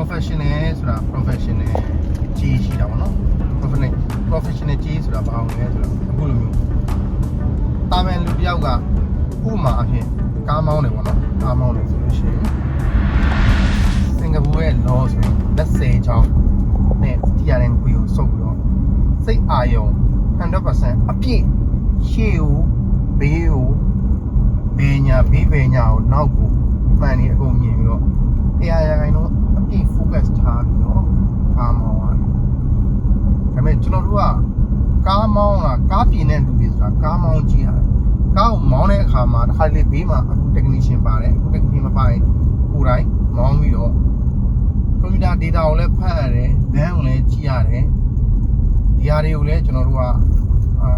professional ဆိုတာ professional ကြီးရှိတာပေါ့နော် professional professional ကြီးဆိုတာဘာအောင်လဲဆိုတော့အခုလိုမျိုးတာမန်လူတယောက်ကဥပမာအဖြစ်ကားမောင်းတယ်ပေါ့နော်ကားမောင်းတယ်ဆိုလို့ရှိရင်စင်ကာပူရဲ့ law ဆိုရင်လက်စဲချောင်းနဲ့ steering wheel ကိုစုပ်ပြီးတော့စိတ်အာရုံ100%အပြည့်ရှေ့ကိုဘေးကိုဘေးညာဘေးဘေးညာကိုနောက်ကိုမှန်နေအကုန်မြင်ပြီးတော့တရားရ ကျွန်တော်တို့ကကားမောင်းတာကားပြင်တဲ့လူတွေဆိုတာကားမောင်းကြည့်ရတယ်ကားကိုမောင်းတဲ့အခါမှာတစ်ခါလေဘေးမှာအခု technician ပါတယ်အခု technician မပါရင်ကိုယ်တိုင်မောင်းပြီးတော့ကွန်ပျူတာ data ကိုလည်းဖတ်ရတယ်ဘန်းကိုလည်းကြည့်ရတယ်ဒီဟာတွေကိုလည်းကျွန်တော်တို့ကအာ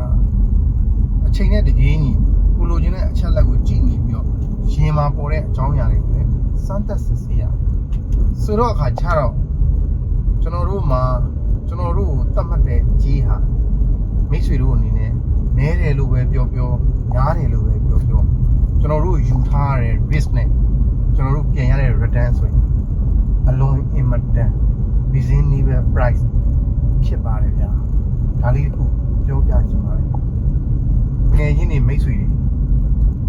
အချိန်နဲ့တပြေးညီကိုလိုချင်တဲ့အချက်လက်ကိုကြည့်နေပြီးတော့ရင်မှာပေါ်တဲ့အကြောင်းအရာတွေကိုလည်းစမ်းသပ်စစ်ဆေးရတယ်ဆိုတော့အခါကျတော့ကျွန်တော်တို့မှာကျွန်တော်တို့ကိုတတ်မှတ်တဲ့ကြီးဟာ မိတ်ဆွေတို့အနေနဲ့နဲတယ်လို့ပဲပြောပြောများတယ်လို့ပဲပြောပြောကျွန်တော်တို့ယူထားရတဲ့ risk နဲ့ကျွန်တော်တို့ပြန်ရတဲ့ return ဆိုရင်အလုံး immentant reasonable price ဖြစ်ပါတယ်ဗျာဒါလေးတစ်ခုပြောပြချင်ပါတယ်ငယ်ချင်းတွေမိတ်ဆွေတွေ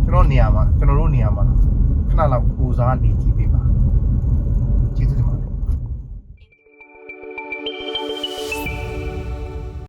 ကျွန်တော်နေရာမှာကျွန်တော်တို့နေရာမှာခဏလောက်ပူစားနေကြည့်